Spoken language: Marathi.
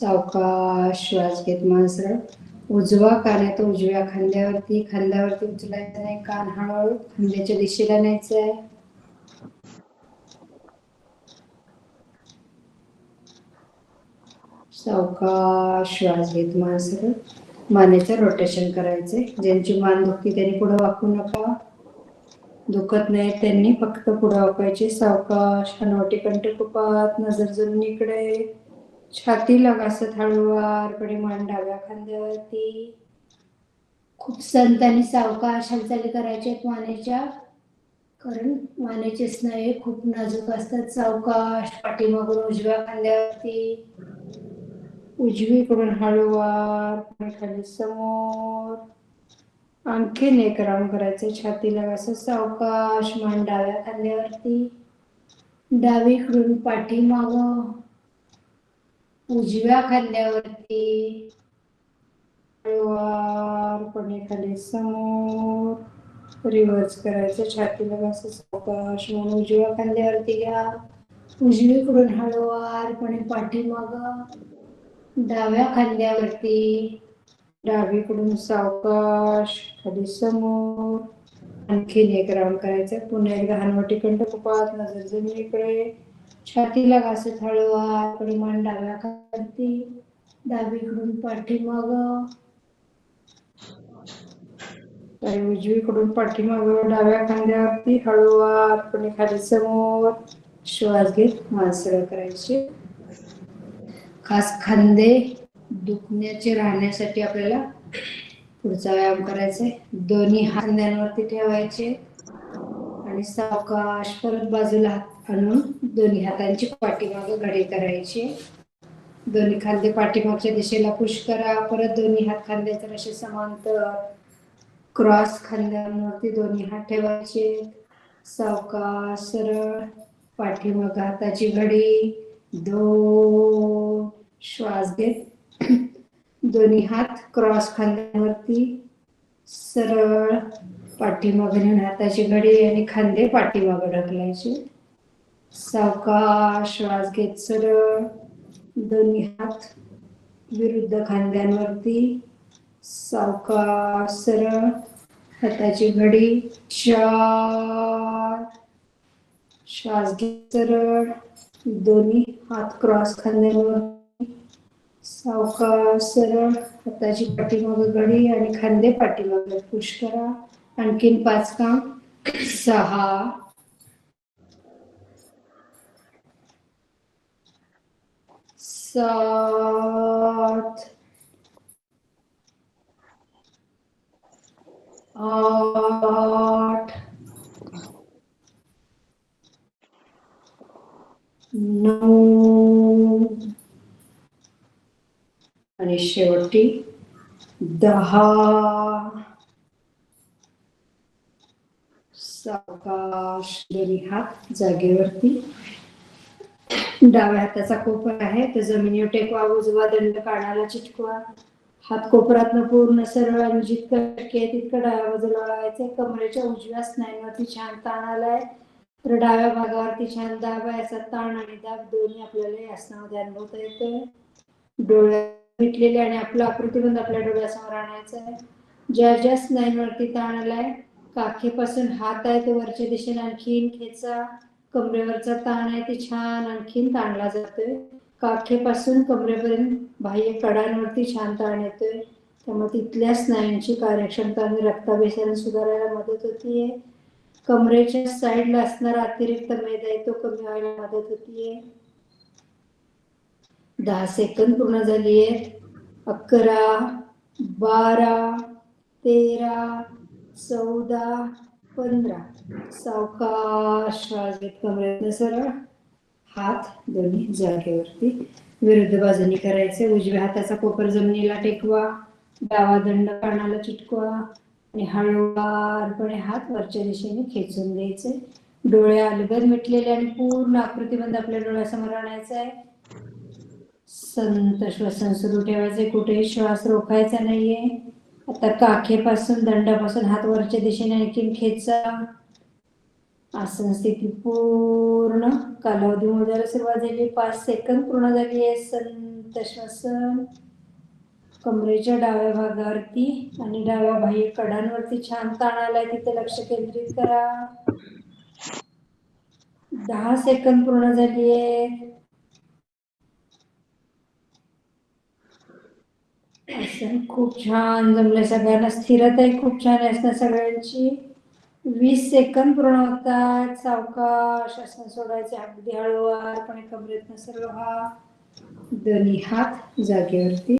सावकाश श्वास घेत माणसं. उजवा कान आहे तो उजव्या खांद्यावरती खांद्यावरती उचलायचा नाही कान हळूहळू खांद्याच्या दिशेला न्यायचं आहे सावकाश श्वास घेत माणसं. मानेचं रोटेशन करायचंय. ज्यांची मान दुखती त्यांनी पुढे वाकू नका. दुखत नाही त्यांनी फक्त पुढे वाकायचे सावकाश हनवटी कंठकुपात नजर इकडे. छातीला लगासत हळूवारपणे मान डाव्या खांद्यावरती. खूप संतांनी सावकाश हालचाली करायच्या आहेत मानेच्या. कारण मानेचे स्नायू खूप नाजूक असतात सावकाश. पाठीमागून उजव्या खांद्यावरती. उजवीकडून हळूवार खाली समोर. आणखीन एक राऊंड करायचं छातीला असं सावकाश मान डाव्या खांद्यावरती. डावीकडून पाठीमागं. उजव्या खांद्यावरती हळूवारपणे खाली समोर. रिव्हर्स करायचं. छातीला असं सावकाश म्हणून उजव्या खांद्यावरती घ्या. उजवीकडून हळूवारपणे पाठीमाग. डाव्या खांद्यावरती डावीकडून सावकाश. खाली समोर. आणखीन एक राऊंड करायचं. पुन्हा एकदा हनवटी कंठ नजर जमिनीकडे छातीला घासत हळूवारपणे मान डाव्या खांद्यावरती डावीकडून पाठीमाग उजवीकडून पाठीमाग डाव्या खांद्यावरती हळूवारपणे खाली समोर. श्वास घेत मासळ करायचे. खास खांदे दुखण्याचे राहण्यासाठी आपल्याला पुढचा व्यायाम करायचा दोन्ही खांद्यांवरती ठेवायचे. आणि सावकाश परत बाजूला हात आणून दोन्ही हातांची पाठीमागे घडे करायचे. दोन्ही खांदे पाठीमागच्या दिशेला पुश करा. परत दोन्ही हात खांद्याच्या असे समांतर क्रॉस खांद्यांवरती दोन्ही हात ठेवायचे. सावकाश सरळ पाठीमाग हाताची घडी. दो श्वास घेत. दोन्ही हात क्रॉस खांद्यावरती सरळ पाठीमागे नेऊन हाताची घडी आणि खांदे पाठीमागे ढकलायचे सावका श्वास घेत सरळ दोन्ही हात विरुद्ध खांद्यांवरती. सावका सरळ हाताची घडी. चार श्वास घेत सरळ दोन्ही हात क्रॉस खांद्यांवर सावका सरळ हाताची पाठीमागे घडी आणि खांदे पाठीमागे पुश करा. आणखीन पाच का? सहा. सात. आठ. नऊ. आणि शेवटी दहा. सावकाश दोन्ही हात जागेवरती. डाव्या हाताचा कोपर आहे तो जमिनीवर टेकवा उजवा दंड कानाला चिटकवा. हात कोपरात पूर्ण सरळ आणि जितकं तितकं डाव्या बाजूला वळायचं कमरेच्या उजव्या स्नायूवरती छान ताण आलाय. तर डाव्या भागावरती छान दाब आहे असा ताण आणि दाब दोन्ही आपल्याला या आसनामध्ये अनुभवता येतोय. डोळ्या मिटलेले आणि आपला आकृतीबंध आपल्या डोळ्यासमोर आणायचा आहे ज्या ज्या स्नायूंवरती ताण आलाय काखेपासून हात आहे तो वरच्या दिशेने आणखीन खेचा कमरेवरचा ताण आहे ते छान आणखीन ताणला जातोय. काखेपासून कमरेपर्यंत बाह्य कडांवरती छान ताण येतोय. त्यामुळे तिथल्या स्नायूंची कार्यक्षमता आणि रक्ताभिसरण सुधारायला मदत होतीये. कमरेच्या साईडला असणारा अतिरिक्त मेद आहे तो कमी व्हायला मदत होतीये. दहा सेकंद पूर्ण झाली आहेत अकरा बारा तेरा चौदा पंधरा. सावकाश श्वास घेत कमरेतनं सरळ. हात दोन्ही जागेवरती. विरुद्ध बाजूनी करायचे. उजव्या हाताचा कोपर जमिनीला टेकवा. डावा दंड कानाला चिटकवा. आणि हळूवारपणे हात वरच्या दिशेने खेचून द्यायचे डोळे अलगद मिटलेले आणि पूर्ण आकृतीबंध आपल्या डोळ्यासमोर आणायचा आहे. संत श्वसन सुरू ठेवायचे. कुठेही श्वास रोखायचा नाहीये. आता काखेपासून दंडापासून हात वरच्या दिशेने आणखीन खेचा आसन स्थिती पूर्ण कालावधी मोजायला सुरुवात झाली. पाच सेकंद पूर्ण झाली आहे. संत कमरेच्या डाव्या भागावरती आणि डाव्या बाह्य कडांवरती. छान ताण आलाय. तिथे लक्ष केंद्रित करा. दहा सेकंद पूर्ण झाली आहे. खूप छान जमलंय सगळ्यांना. स्थिरताही खूप छान आहे असणार सगळ्यांची. वीस सेकंद पूर्ण होतात. सावकाश आसन सोडायचे. अगदी हळूवारपणे कमरेतनं सर्व व्हा. दोन्ही हात जागेवरती.